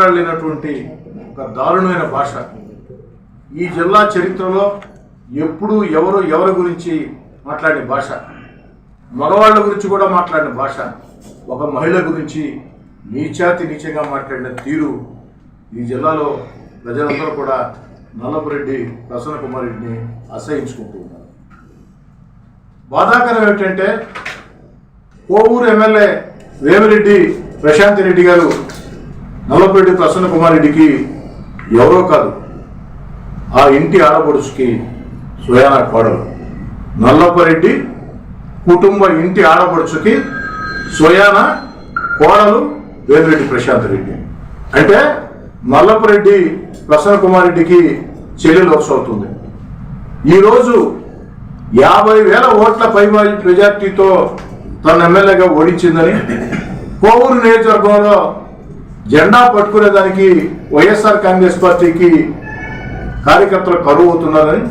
మాట్లాడలేనటువంటి ఒక దారుణమైన భాష. ఈ జిల్లా చరిత్రలో ఎప్పుడు ఎవరు ఎవరి గురించి మాట్లాడే భాష? మగవాళ్ళ గురించి కూడా మాట్లాడిన భాష. ఒక మహిళ గురించి నీచాతి నీచంగా మాట్లాడిన తీరు ఈ జిల్లాలో ప్రజలందరూ కూడా నల్లపురెడ్డి ప్రసన్న కుమార్ రెడ్డిని అసహించుకుంటూ ఉన్నారు. బాధాకరం ఏమిటంటే కోవూరు ఎమ్మెల్యే వేమిరెడ్డి ప్రశాంత్ రెడ్డి గారు నల్లపురెడ్డి ప్రసన్న కుమార్ రెడ్డికి ఎవరో కాదు ఆ ఇంటి ఆడపడుచుకి సుయాన కోడలు. నల్లపరెడ్డి కుటుంబ ఇంటి ఆడపడుచుకి స్వయాన కోడలు వేమిరెడ్డి ప్రశాంత్ రెడ్డి. అంటే నల్లపరెడ్డి ప్రసన్న కుమార్ రెడ్డికి చెల్లెలు వరుస అవుతుంది. ఈరోజు యాభై వేల ఓట్ల పై మెజార్టీతో తన ఎమ్మెల్యేగా ఓడించిందని కోవూరు నియోజకవర్గంలో జెండా పట్టుకునేదానికి వైఎస్ఆర్ కాంగ్రెస్ పార్టీకి కార్యకర్తలు కరువు అవుతున్నారని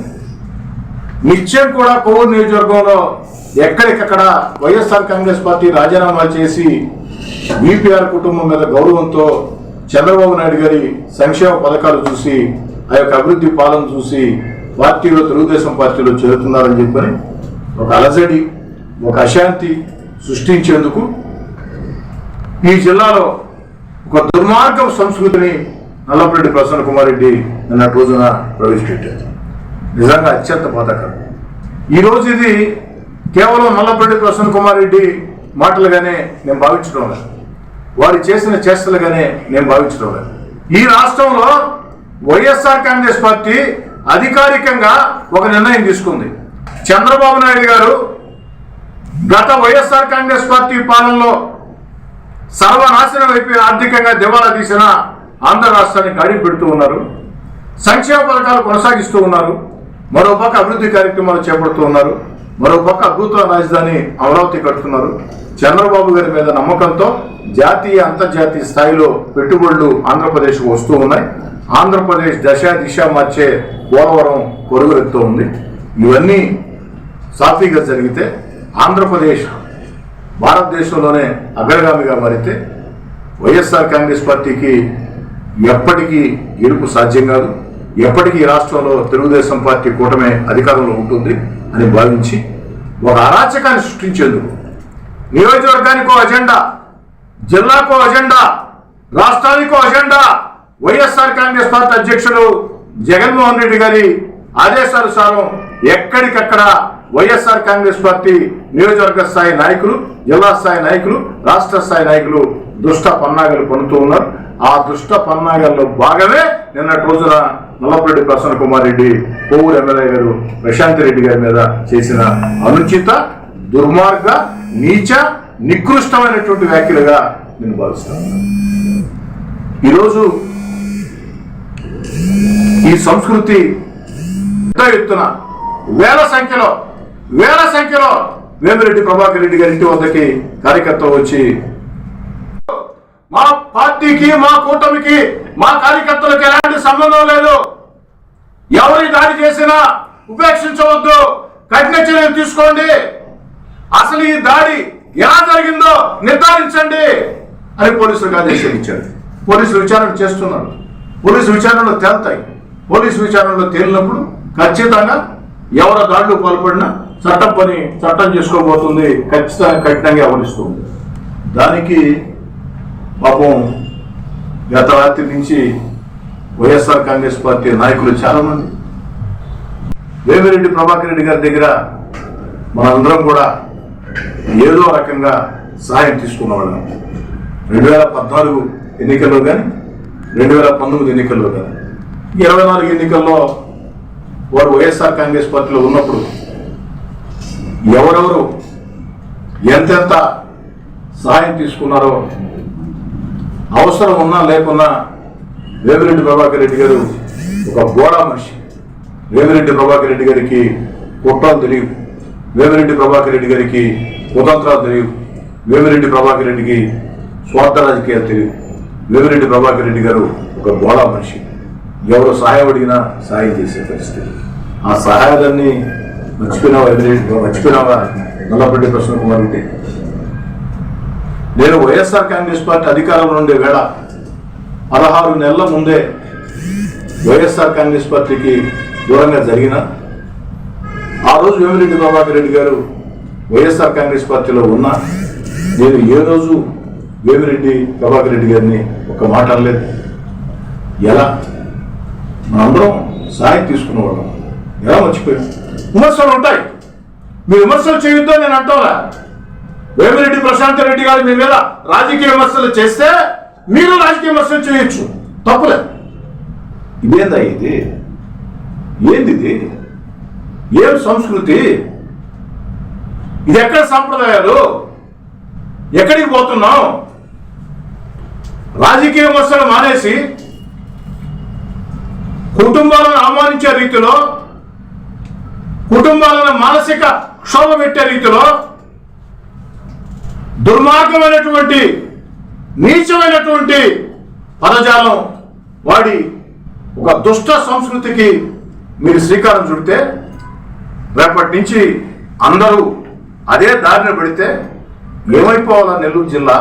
నిత్యం కూడా కోవూరు నియోజకవర్గంలో ఎక్కడికక్కడ వైఎస్ఆర్ కాంగ్రెస్ పార్టీ రాజీనామా చేసి బీపీఆర్ కుటుంబం మీద గౌరవంతో చంద్రబాబు నాయుడు గారి సంక్షేమ పథకాలు చూసి ఆ యొక్క అభివృద్ధి పాలన చూసి పార్టీలో తెలుగుదేశం పార్టీలో చేరుతున్నారని చెప్పని ఒక అలజడి ఒక అశాంతి సృష్టించేందుకు ఈ జిల్లాలో ఒక దుర్మార్గం సంస్కృతిని నల్లపరెడ్డి ప్రసన్న కుమార్ రెడ్డి నిన్న రోజున ప్రవేశపెట్టారు. నిజంగా అత్యంత బాధాకరం. ఈ రోజు ఇది కేవలం నల్లపరెడ్డి ప్రసన్న కుమార్ రెడ్డి మాటలుగానే నేను భావించడం లేదు. వారు చేసిన చేష్టలుగానే నేను భావించడం లేదు. ఈ రాష్ట్రంలో వైఎస్ఆర్ కాంగ్రెస్ పార్టీ అధికారికంగా ఒక నిర్ణయం తీసుకుంది. చంద్రబాబు నాయుడు గారు గత వైఎస్ఆర్ కాంగ్రెస్ పార్టీ పాలనలో సర్వనాశనం అయిపోయి ఆర్థికంగా దివాలా తీసిన ఆంధ్ర రాష్ట్రాన్ని గాడి పెడుతూ ఉన్నారు. సంక్షేమ పథకాలు కొనసాగిస్తూ ఉన్నారు. మరో పక్క అభివృద్ధి కార్యక్రమాలు చేపడుతూ ఉన్నారు. మరో పక్క అద్భుత రాజధాని అమరావతి కడుతున్నారు. చంద్రబాబు గారి మీద నమ్మకంతో జాతీయ అంతర్జాతీయ స్థాయిలో పెట్టుబడులు ఆంధ్రప్రదేశ్కు వస్తూ ఉన్నాయి. ఆంధ్రప్రదేశ్ దశ దిశ మార్చే పోలవరం పొరుగురెత్తూ ఉంది. ఇవన్నీ సాఫీగా జరిగితే ఆంధ్రప్రదేశ్ భారతదేశంలోనే అగ్రగామిగా మారితే వైఎస్ఆర్ కాంగ్రెస్ పార్టీకి ఎప్పటికీ గెలుపు సాధ్యం కాదు. ఎప్పటికీ రాష్ట్రంలో తెలుగుదేశం పార్టీ కూటమే అధికారంలో ఉంటుంది అని భావించి ఒక అరాచకాన్ని సృష్టించేందుకు నియోజకవర్గానికో అజెండా జిల్లాకో అజెండా రాష్ట్రానికో అజెండా వైఎస్ఆర్ కాంగ్రెస్ పార్టీ అధ్యక్షులు జగన్మోహన్ రెడ్డి గారి ఆదేశానుసారం ఎక్కడికక్కడ వైఎస్ఆర్ కాంగ్రెస్ పార్టీ నియోజకవర్గ స్థాయి నాయకులు జిల్లా స్థాయి నాయకులు రాష్ట్ర స్థాయి నాయకులు దుష్ట పన్నాగాలు పనుతూ ఉన్నారు. ఆ దుష్ట పన్నాగాల్లో భాగమే నిన్నటి రోజున నల్లపరెడ్డి ప్రసన్న కుమార్ రెడ్డి కోవూరు ఎమ్మెల్యే గారు ప్రశాంత్ రెడ్డి గారి మీద చేసిన అనుచిత దుర్మార్గ నీచ నికృష్టమైనటువంటి వ్యాఖ్యలుగా నేను భావిస్తాను ఈరోజు ఈ సంస్కృతి పెద్ద ఎత్తున వేల సంఖ్యలో వేల సంఖ్యలో వేమిరెడ్డి ప్రభాకర్ రెడ్డి గారి ఇంటి వద్దకి కార్యకర్తలు వచ్చి మా పార్టీకి మా కూటమికి మా కార్యకర్తలకు ఎలాంటి సంబంధం లేదు. ఎవరి దాడి చేసినా ఉపేక్షించవద్దు. కఠిన చర్యలు తీసుకోండి. అసలు ఈ దాడి ఎలా జరిగిందో నిర్ధారించండి. అని పోలీసులకు ఆదేశం ఇచ్చారు. పోలీసులు విచారణ చేస్తున్నారు. పోలీసు విచారణలో తేల్తాయి. పోలీసు విచారణలో తేలినప్పుడు ఖచ్చితంగా ఎవరో దాడులు పాల్పడినా చట్టం పని చట్టం చేసుకోబోతుంది ఖచ్చితంగా కఠినంగా వ్యవహరిస్తుంది దానికి పాపం గత రాత్రి నుంచి వైఎస్ఆర్ కాంగ్రెస్ పార్టీ నాయకులు చాలా మంది వేమిరెడ్డి ప్రభాకర్ రెడ్డి గారి దగ్గర మనందరం కూడా ఏదో రకంగా సహాయం తీసుకున్నవాళ్ళం. రెండు వేల పద్నాలుగు ఎన్నికల్లో కానీ రెండు వేల పంతొమ్మిది ఎన్నికల్లో కానీ ఇరవై నాలుగు ఎన్నికల్లో వారు వైఎస్ఆర్ కాంగ్రెస్ పార్టీలో ఉన్నప్పుడు ఎవరెవరు ఎంతెంత సహాయం తీసుకున్నారో అవసరం ఉన్నా లేకున్నా వేమిరెడ్డి ప్రభాకర్ రెడ్డి గారు ఒక గోడా మనిషి. వేమిరెడ్డి ప్రభాకర్ రెడ్డి గారికి కుట్రాలు తెలియవు. వేమిరెడ్డి ప్రభాకర్ రెడ్డి గారికి కుతంత్రాలు తెలియవు. వేమిరెడ్డి ప్రభాకర్ రెడ్డికి స్వార్థ రాజకీయాలు తెలియవు. వేమిరెడ్డి ప్రభాకర్ రెడ్డి గారు ఒక గోళ మనిషి. ఎవరు సహాయం అడిగినా సహాయం చేసే పరిస్థితి. ఆ సహాయాలన్నీ మర్చిపోయినావా వేమిరెడ్డి మర్చిపోయినావా? నల్లపరెడ్డి ప్రశ్న కుమార్ రెడ్డి నేను వైఎస్ఆర్ కాంగ్రెస్ పార్టీ అధికారంలో ఉండే వేళ పదహారు నెలల ముందే వైఎస్ఆర్ కాంగ్రెస్ పార్టీకి దూరంగా జరిగిన ఆ రోజు వేమిరెడ్డి ప్రభాకర్ రెడ్డి గారు వైఎస్ఆర్ కాంగ్రెస్ పార్టీలో ఉన్నా నేను ఏ రోజు వేమిరెడ్డి ప్రభాకర్ రెడ్డి గారిని ఒక మాట అనలేదు. ఎలా? మనందరం సాయం తీసుకునేవాళ్ళం ఎలా మర్చిపోయాం? విమర్శలు ఉంటాయి మీ విమర్శలు చేయొద్దో నేను అంటారా వేమిరెడ్డి ప్రశాంత్ రెడ్డి గారు మీ మీద రాజకీయ విమర్శలు చేస్తే మీరు రాజకీయ విమర్శలు చేయొచ్చు. తప్పులే. ఇదేందా ఇది? ఏంది ఇది ఏం సంస్కృతి? ఇది ఎక్కడ సంప్రదాయాలు? ఎక్కడికి పోతున్నాం? రాజకీయ విమర్శలు మానేసి కుటుంబాలను అవమానించే రీతిలో కుటుంబాలను మానసిక క్షోభ పెట్టే రీతిలో దుర్మార్గమైనటువంటి నీచమైనటువంటి పదజాలం వాడి ఒక దుష్ట సంస్కృతికి మీరు శ్రీకారం చుడితే రేపటి నుంచి అందరూ అదే దారిన పెడితే ఏమైపోవాలా నెల్లూరు జిల్లా?